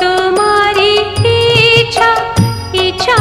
তোমারই ইচ্ছা ইচ্ছা